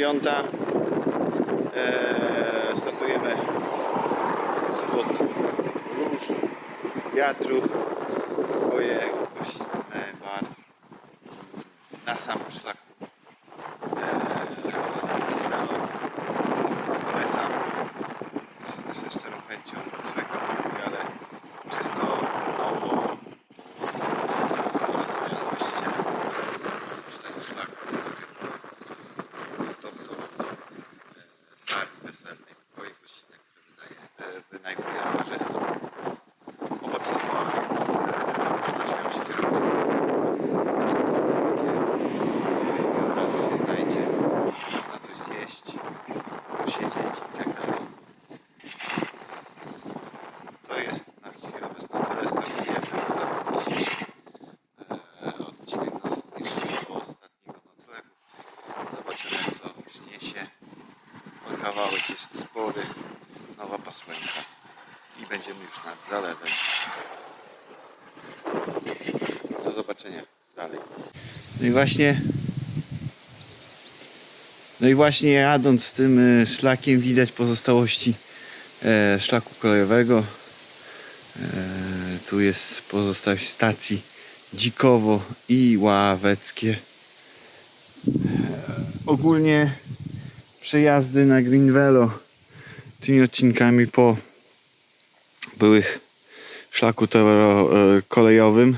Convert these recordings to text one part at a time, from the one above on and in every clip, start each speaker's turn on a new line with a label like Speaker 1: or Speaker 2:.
Speaker 1: dziewiąta. Eee, startujemy spod róż, wiatrów, oje, gościnne, bar na sam szlak. Eee, polecam z, ze szczerą chęcią zwykle kupuję, ale czysto nowo porozmawiam z właścicielem tego szlaku to, to, to e, sali weselnej, pokoju gościnnych, który wydaje, e, wynajmuje rowerzystom. Obok jest mall, więc e, zaczynają się kierunki niemieckie. E, i od razu się znajdzie, można coś zjeść, posiedzieć i tak dalej. To jest na chwilę obecną tyle startujemy. Ostatni dzisiejszy e, odcinek nas zbliży do ostatniego noclegu. Zobaczymy co przyniesie. Bo kawałek jest spory. Nowa pasłenka. I będziemy już nad zalewem. Do zobaczenia dalej. No i właśnie no i właśnie jadąc tym e, szlakiem widać pozostałości e, szlaku kolejowego. E, tu jest pozostałość stacji Dzikowo i Ławeckie. Ogólnie przejazdy na Greenvelo tymi odcinkami po byłych szlaku kolejowym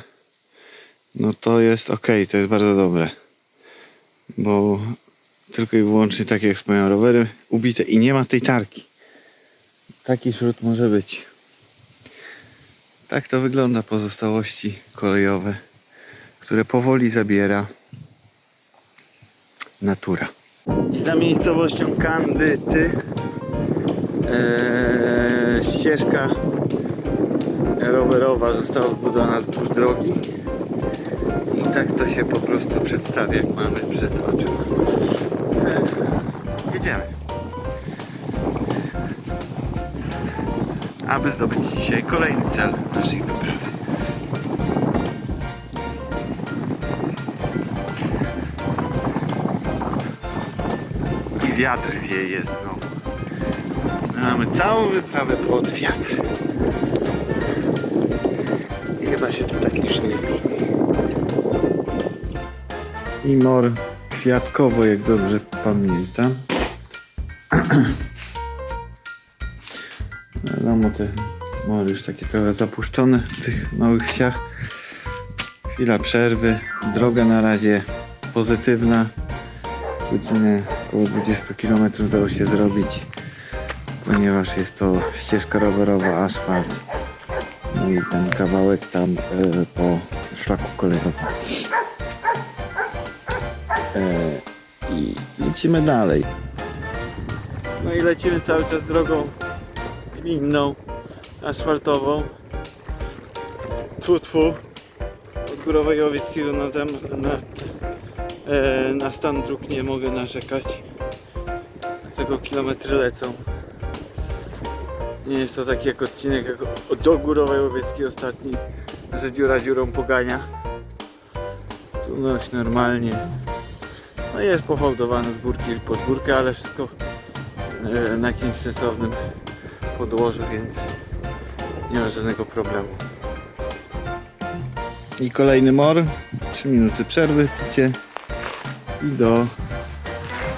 Speaker 1: no to jest ok, to jest bardzo dobre. Bo tylko i wyłącznie takie jak wspomniałem rowery ubite i nie ma tej tarki. Taki śród może być. Tak to wygląda pozostałości kolejowe które powoli zabiera natura. I za miejscowością Kandyty e, ścieżka rowerowa została wbudowana wzdłuż drogi i tak to się po prostu przedstawia, jak mamy przed oczyma. E, jedziemy. Aby zdobyć dzisiaj kolejny cel naszej wyprawy. I wiatr wieje znowu. Mamy całą wyprawę pod wiatr. I chyba się to tak już nie zmieni. I mor kwiatkowo, jak dobrze pamiętam. Wiadomo, te mory już takie trochę zapuszczone w tych małych wsiach. Chwila przerwy. Droga na razie pozytywna. Godzinę około 20 km udało się zrobić, ponieważ jest to ścieżka rowerowa, asfalt. No i ten kawałek tam e, po szlaku kolejowym. E, I lecimy dalej. No i lecimy cały czas drogą gminną, asfaltową. Tfu. Od Górowej Łowieckiego na, tem, na, e, na stan dróg nie mogę narzekać. Tego kilometry lecą. Nie jest to taki jak odcinek jak do Górowej Łowieckiej ostatni, że dziura dziurą pogania. Tu dość normalnie. No jest pohołdowane z górki pod górkę, ale wszystko e, na jakimś sensownym podłożu, więc nie ma żadnego problemu. I kolejny mor. 3 minuty przerwy w picie. I do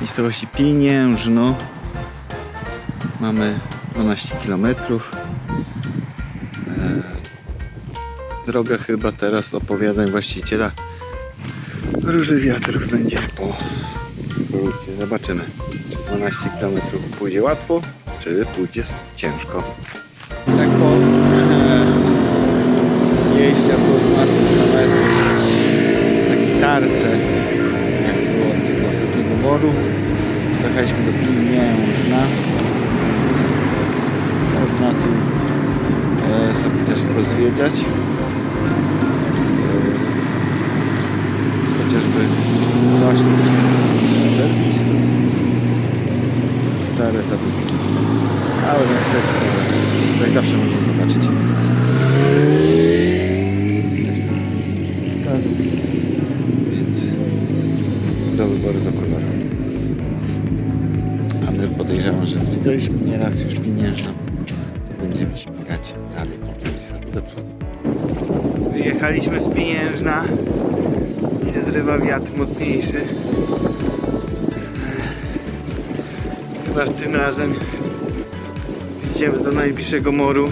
Speaker 1: miejscowości Pieniężno. Mamy 12 km. E, droga chyba teraz opowiadań właściciela Róży wiatrów będzie po skrócie. Zobaczymy, czy 12 km pójdzie łatwo, czy pójdzie ciężko. Tak po e, jeździe po 12 km takiej tarce, jak było od tego ostatniego moru, dojechaliśmy do Pieniężna. Można tu e, sobie też pozwiedzać. zawsze można zobaczyć. Więc do wyboru, do koloru. Panel podejrzewam, że zwiedzaliśmy nieraz już pieniężną. To będziemy śmigać
Speaker 2: dalej po ulicach do przodu.
Speaker 1: Wyjechaliśmy z pieniężna. Się zrywa wiatr mocniejszy. Chyba tym razem idziemy do najbliższego moru.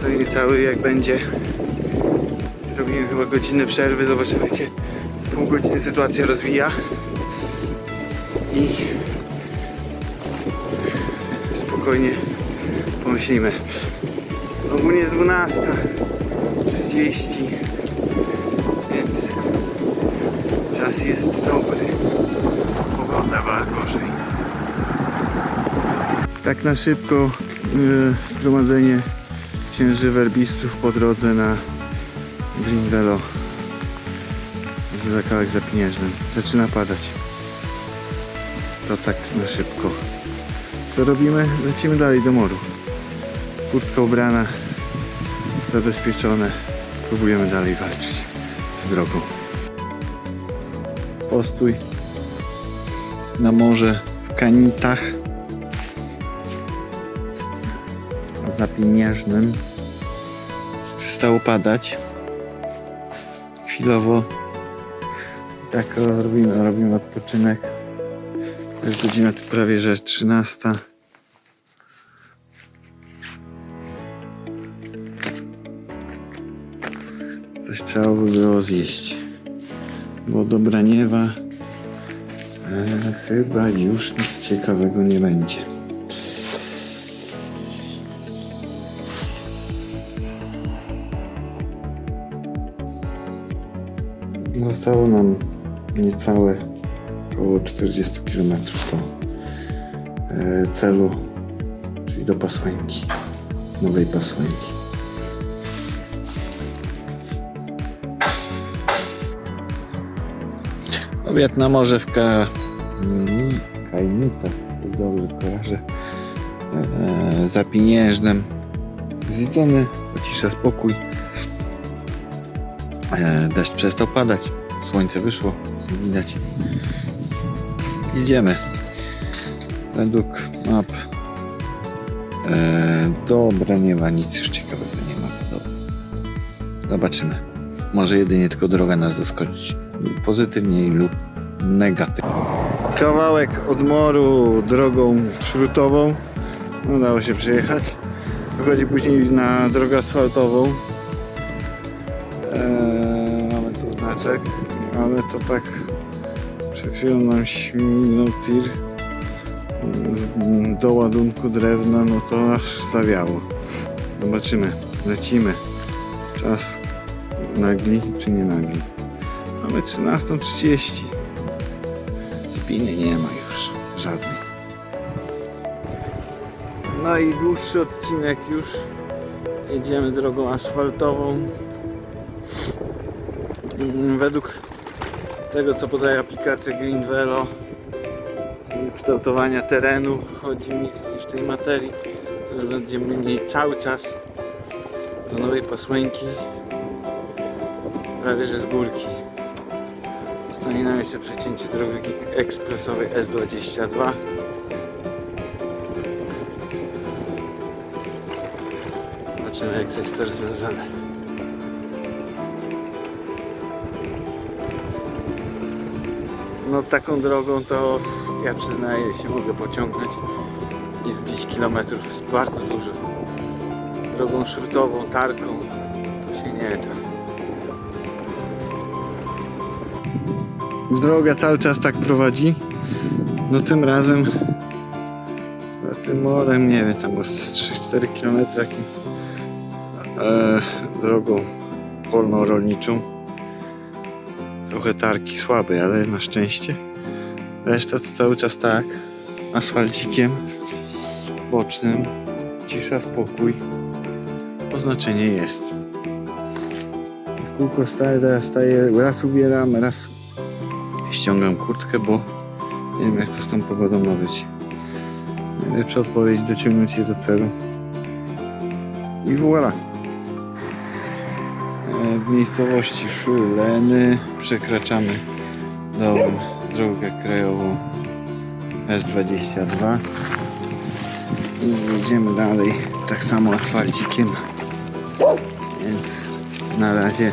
Speaker 1: Co niecały jak będzie. Zrobimy chyba godzinę przerwy. Zobaczymy jak się z pół godziny sytuacja rozwija. I spokojnie pomyślimy. Ogólnie jest 12. 30 więc czas jest dobry tak na szybko y, zgromadzenie księży werbistów po drodze na Greenvelo z zakałek za zaczyna padać to tak na szybko co robimy? lecimy dalej do moru kurtka ubrana zabezpieczone. Próbujemy dalej walczyć z drogą. Postój na morze w Kanitach za Pieniężnym. Przestało padać. Chwilowo tak robimy, robimy odpoczynek. Jest godzina tu prawie że 13. Coś trzeba by było zjeść. Bo dobra niewa e, chyba już nic ciekawego nie będzie. Zostało nam niecałe około 40 km do e, celu, czyli do Pasłęki, nowej Pasłęki. Obiad na morze w Ka... mm, Kajmitach, jak dobrze kojarzę. E, za pieniężnym. Zjedzony, pocisza spokój. E, deszcz przestał padać. Słońce wyszło, widać. Idziemy. Według map. E, dobra, nie ma nic już ciekawego, nie ma. Dobra. Zobaczymy. Może jedynie tylko droga nas zaskoczyć. Pozytywnie lub negatywnie. Kawałek od moru drogą śrutową. Udało się przejechać. Wychodzi później na drogę asfaltową. Eee, mamy tu znaczek, ale to tak przed chwilą nam śmignął tir do ładunku drewna, no to aż zawiało. Zobaczymy, lecimy. Czas nagli czy nie nagli. Mamy 13.30. Spiny nie ma już żadnej. No i dłuższy odcinek już. Jedziemy drogą asfaltową. Mm, Według tego co podaje aplikacja Greenvelo kształtowania terenu chodzi mi w tej materii to już będziemy mieli cały czas do nowej pasłęki prawie że z górki. Stanie nam jeszcze przecięcie drogi ekspresowej S22 zobaczymy jak to jest też związane no taką drogą to ja przyznaję się mogę pociągnąć i zbić kilometrów jest bardzo dużo drogą śrutową, tarką. To się nie da. Droga cały czas tak prowadzi. No tym razem za tym morem nie wiem tam może z 3-4 km takim e, drogą polno-rolniczą trochę tarki słabe, ale na szczęście. Reszta to cały czas tak. Asfalcikiem bocznym. Cisza, spokój. Oznaczenie jest. W kółko staję, zaraz staję raz ubieram, raz ściągam kurtkę, bo nie wiem jak to z tą pogodą ma być najlepsza odpowiedź dociągnąć się do celu. I voilà w miejscowości Szuleny przekraczamy drogę krajową S22 i jedziemy dalej tak samo asfalcikiem. Więc na razie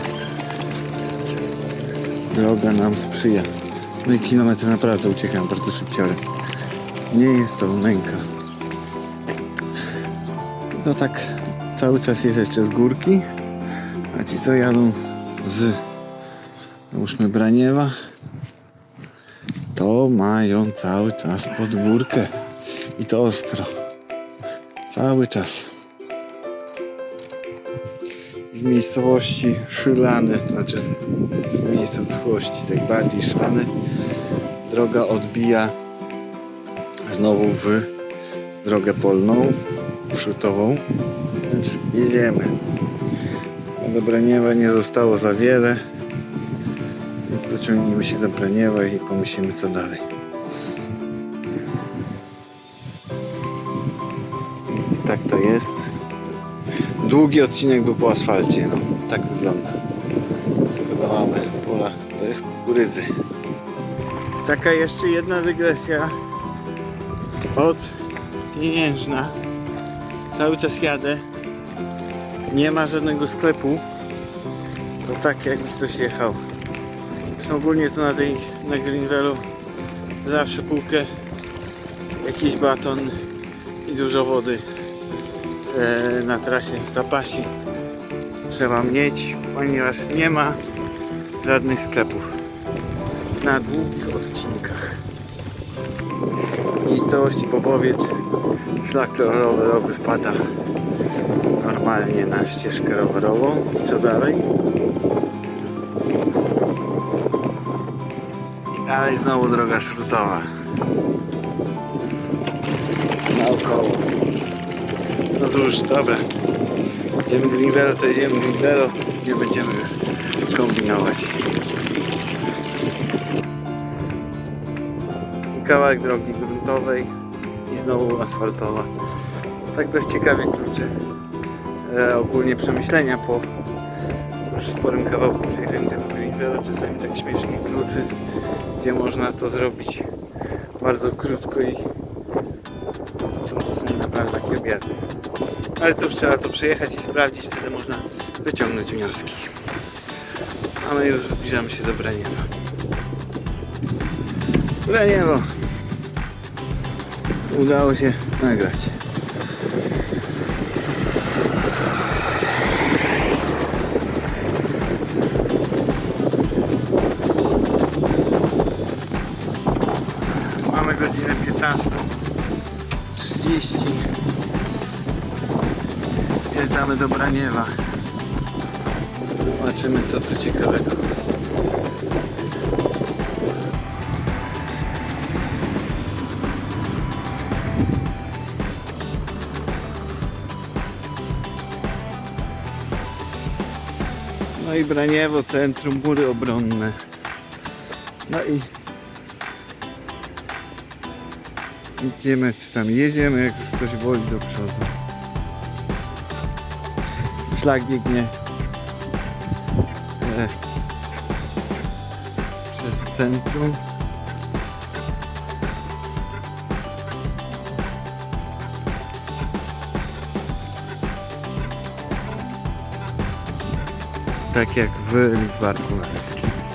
Speaker 1: droga nam sprzyja. No i kilometry naprawdę uciekają bardzo szybciorem. Nie jest to męka. No tak cały czas jest jeszcze z górki, a co jadą z załóżmy Braniewa to mają cały czas podwórkę i to ostro. Cały czas. W miejscowości Szylany, znaczy w miejscowości tak bardziej Szylany, droga odbija znowu w drogę polną, szutową, więc jedziemy. Do nie zostało za wiele, więc dociągniemy się do Braniewa i pomyślimy co dalej. Więc tak to jest. Długi odcinek był po asfalcie, no tak wygląda. Szkoda pola, to jest kukurydzy. Taka jeszcze jedna dygresja od pieniężna. Cały czas jadę. Nie ma żadnego sklepu. To tak jakby ktoś jechał. Zresztą ogólnie to na tej na Greenwellu zawsze półkę, jakiś baton i dużo wody e, na trasie w zapasie trzeba mieć, ponieważ nie ma żadnych sklepów na długich odcinkach. Miejscowości Bobowiec szlak rowerowy wpada normalnie na ścieżkę rowerową. I co dalej? I dalej znowu droga szrutowa. Naokoło. No cóż, dobra. Idziemy Greenvelo, to idziemy Greenvelo. Nie będziemy już kombinować. I kawałek drogi gruntowej i znowu asfaltowa. Tak dość ciekawie kluczy. E, ogólnie przemyślenia po już sporym kawałku przejechania tego Greenvela czasami tak śmiesznie kluczy, gdzie można to zrobić bardzo krótko i są czasami naprawdę takie objazdy. Ale to trzeba to przejechać i sprawdzić, wtedy można wyciągnąć wnioski. A my już zbliżamy się do Braniewa. Braniewo! Udało się nagrać. Jeżdżamy do Braniewa. Zobaczymy co tu ciekawego. No i Braniewo, centrum, mury obronne. No i idziemy, czy tam jedziemy, jak ktoś woli do przodu. Szlak biegnie e, przez centrum. Tak jak w Lidzbarku Marskim.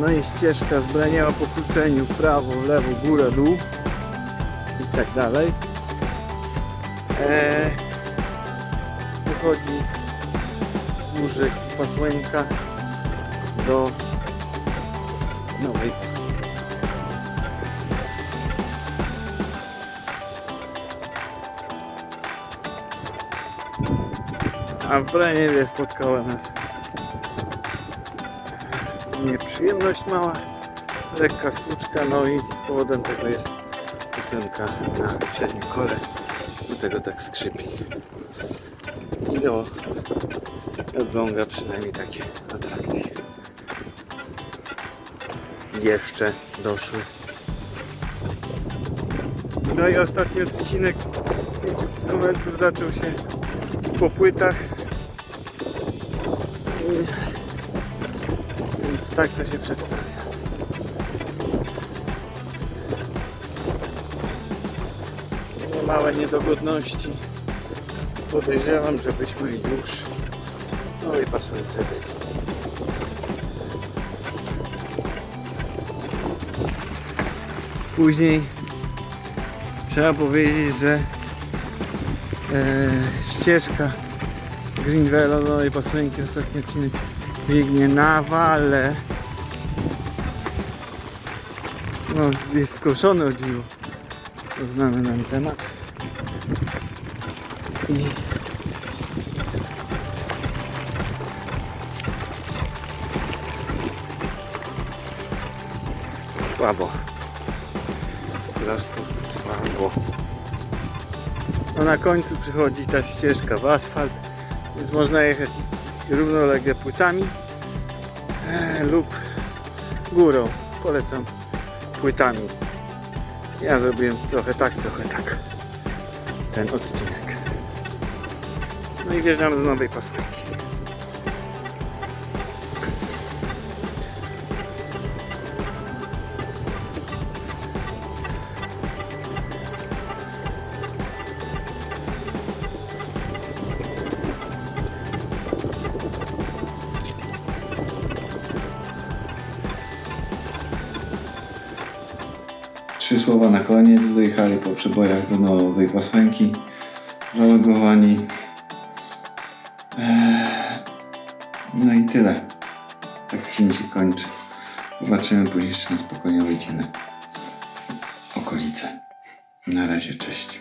Speaker 1: No i ścieżka zbraniała po kluczeniu w prawo, w lewo, górę, dół i tak dalej. Eee, wychodzi rzeki Pasłęka do Nowej. A w Braniewie spotkała nas nieprzyjemność mała, lekka stłuczka, no i powodem tego jest ósemka na przednim kole, dlatego tak skrzypi. I do Elbląga przynajmniej takie atrakcje. Jeszcze doszły. No i ostatni odcinek 5 km zaczął się po płytach. tak to się przedstawia. Małe niedogodności. Podejrzewam, że byśmy już. No i pasuje byli. później trzeba powiedzieć, że e, ścieżka Greenwella do no Pasłynki ostatni odcinek biegnie na wale. No, jest skoszony o dziwo. To znamy nam temat. I słabo. Po słabo. No na końcu przychodzi ta ścieżka w asfalt, więc można jechać równolegle płytami e, lub górą. Polecam płytami. Ja zrobiłem trochę tak, trochę tak. Ten odcinek. No i wjeżdżamy do nowej pasłanki. Słowa na koniec. Dojechali po przybojach do nowej pasłęki. Zalogowani. Eee, No i tyle. Tak dzień się kończy. Zobaczymy później jeszcze na spokojnie wyjdziemy okolice. Na razie, cześć.